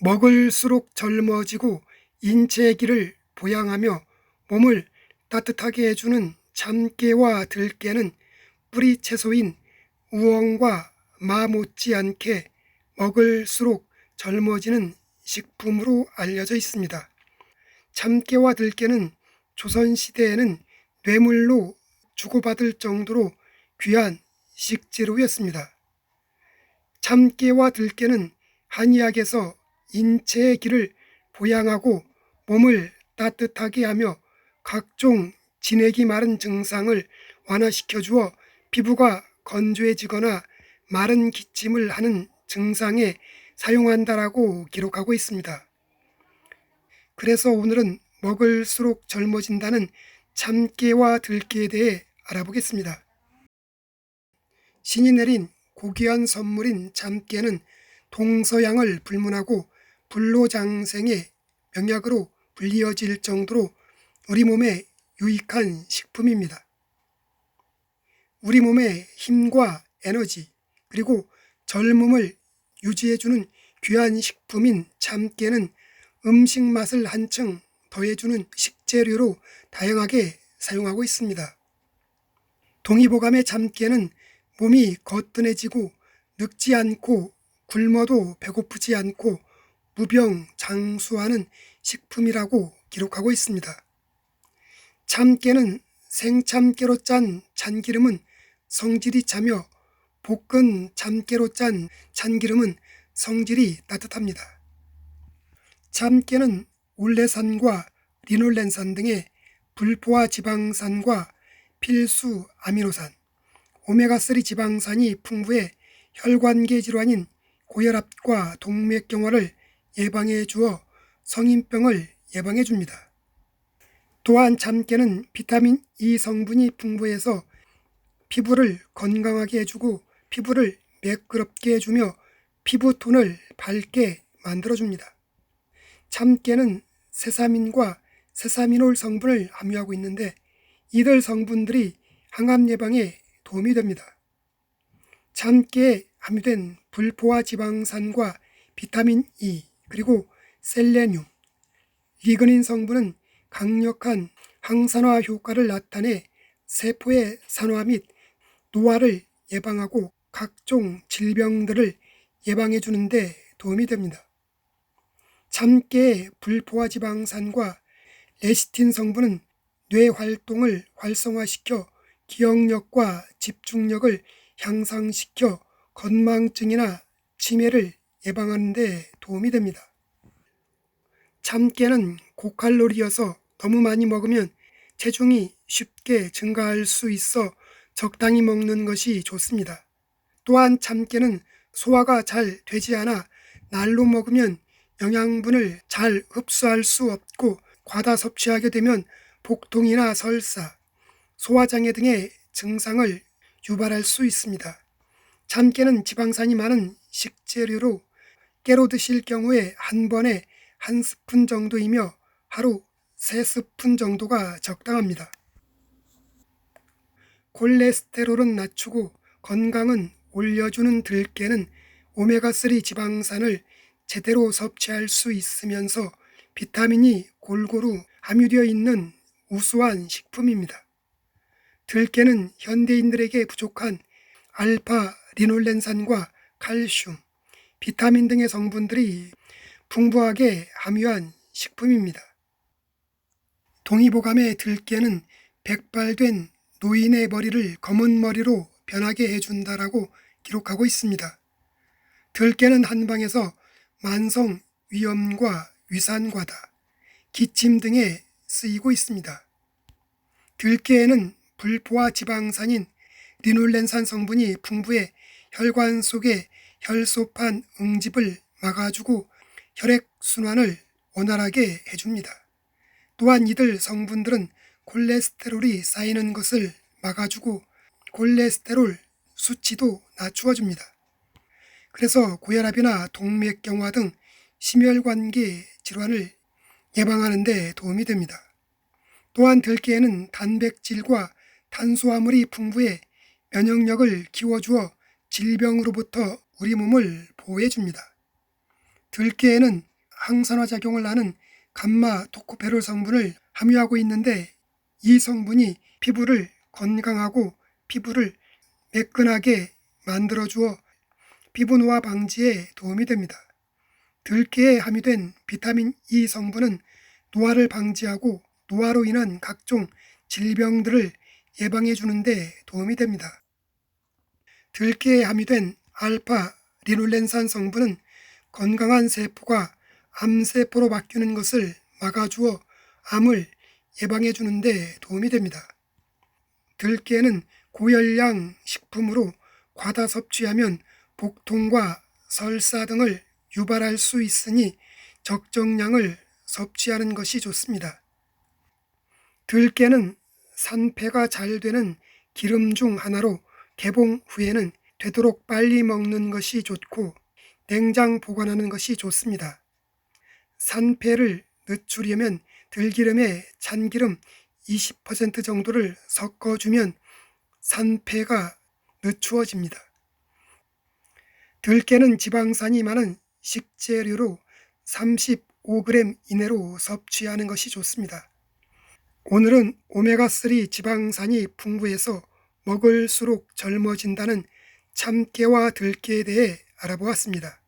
먹을수록 젊어지고 인체의 길을 보양하며 몸을 따뜻하게 해주는 참깨와 들깨는 뿌리 채소인 우엉과 마 못지않게 먹을수록 젊어지는 식품으로 알려져 있습니다. 참깨와 들깨는 조선시대에는 뇌물로 주고받을 정도로 귀한 식재료였습니다. 참깨와 들깨는 한의학에서 인체의 기를 보양하고 몸을 따뜻하게 하며 각종 진액이 마른 증상을 완화시켜 주어 피부가 건조해지거나 마른 기침을 하는 증상에 사용한다라고 기록하고 있습니다. 그래서 오늘은 먹을수록 젊어진다는 참깨와 들깨에 대해 알아보겠습니다. 신이 내린 고귀한 선물인 참깨는 동서양을 불문하고 불로장생의 명약으로 불리어질 정도로 우리 몸에 유익한 식품입니다. 우리 몸의 힘과 에너지 그리고 젊음을 유지해주는 귀한 식품인 참깨는 음식 맛을 한층 더해주는 식재료로 다양하게 사용하고 있습니다. 동의보감의 참깨는 몸이 거뜬해지고 늙지 않고 굶어도 배고프지 않고 무병 장수하는 식품이라고 기록하고 있습니다. 참깨는 생참깨로 짠 참기름은 성질이 차며 볶은 참깨로 짠 참기름은 성질이 따뜻합니다. 참깨는 올레산과 리놀렌산 등의 불포화 지방산과 필수 아미노산, 오메가3 지방산이 풍부해 혈관계 질환인 고혈압과 동맥경화를 예방해 주어 성인병을 예방해 줍니다. 또한 참깨는 비타민 E 성분이 풍부해서 피부를 건강하게 해주고 피부를 매끄럽게 해주며 피부톤을 밝게 만들어줍니다. 참깨는 세사민과 세사미놀 성분을 함유하고 있는데 이들 성분들이 항암 예방에 도움이 됩니다. 참깨에 함유된 불포화 지방산과 비타민 E 그리고 셀레늄, 리그닌 성분은 강력한 항산화 효과를 나타내 세포의 산화 및 노화를 예방하고 각종 질병들을 예방해 주는데 도움이 됩니다. 참깨의 불포화 지방산과 레시틴 성분은 뇌 활동을 활성화시켜 기억력과 집중력을 향상시켜 건망증이나 치매를 예방하는 데 도움이 됩니다. 참깨는 고칼로리여서 너무 많이 먹으면 체중이 쉽게 증가할 수 있어 적당히 먹는 것이 좋습니다. 또한 참깨는 소화가 잘 되지 않아 날로 먹으면 영양분을 잘 흡수할 수 없고 과다 섭취하게 되면 복통이나 설사, 소화장애 등의 증상을 유발할 수 있습니다. 참깨는 지방산이 많은 식재료로 깨로 드실 경우에 한 번에 한 스푼 정도이며 하루 세 스푼 정도가 적당합니다. 콜레스테롤은 낮추고 건강은 올려주는 들깨는 오메가3 지방산을 제대로 섭취할 수 있으면서 비타민이 골고루 함유되어 있는 우수한 식품입니다. 들깨는 현대인들에게 부족한 알파 리놀렌산과 칼슘, 비타민 등의 성분들이 풍부하게 함유한 식품입니다. 동의보감의 들깨는 백발된 노인의 머리를 검은 머리로 변하게 해준다라고 기록하고 있습니다. 들깨는 한방에서 만성 위염과 위산과다, 기침 등에 쓰이고 있습니다. 들깨에는 불포화 지방산인 리놀렌산 성분이 풍부해 혈관 속의 혈소판 응집을 막아주고 혈액순환을 원활하게 해줍니다. 또한 이들 성분들은 콜레스테롤이 쌓이는 것을 막아주고 콜레스테롤 수치도 낮추어줍니다. 그래서 고혈압이나 동맥경화 등 심혈관계 질환을 예방하는 데 도움이 됩니다. 또한 들깨에는 단백질과 탄수화물이 풍부해 면역력을 키워주어 질병으로부터 우리 몸을 보호해 줍니다. 들깨에는 항산화 작용을 하는 감마 토코페롤 성분을 함유하고 있는데 이 성분이 피부를 건강하고 피부를 매끈하게 만들어 주어 피부 노화 방지에 도움이 됩니다. 들깨에 함유된 비타민 E 성분은 노화를 방지하고 노화로 인한 각종 질병들을 예방해 주는데 도움이 됩니다. 들깨에 함유된 알파 리놀렌산 성분은 건강한 세포가 암세포로 바뀌는 것을 막아주어 암을 예방해 주는데 도움이 됩니다. 들깨는 고열량 식품으로 과다 섭취하면 복통과 설사 등을 유발할 수 있으니 적정량을 섭취하는 것이 좋습니다. 들깨는 산패가 잘 되는 기름 중 하나로 개봉 후에는 되도록 빨리 먹는 것이 좋고 냉장 보관하는 것이 좋습니다. 산패를 늦추려면 들기름에 참기름 20% 정도를 섞어주면 산패가 늦추어집니다. 들깨는 지방산이 많은 식재료로 35g 이내로 섭취하는 것이 좋습니다. 오늘은 오메가3 지방산이 풍부해서 먹을수록 젊어진다는 참깨와 들깨에 대해 알아보았습니다.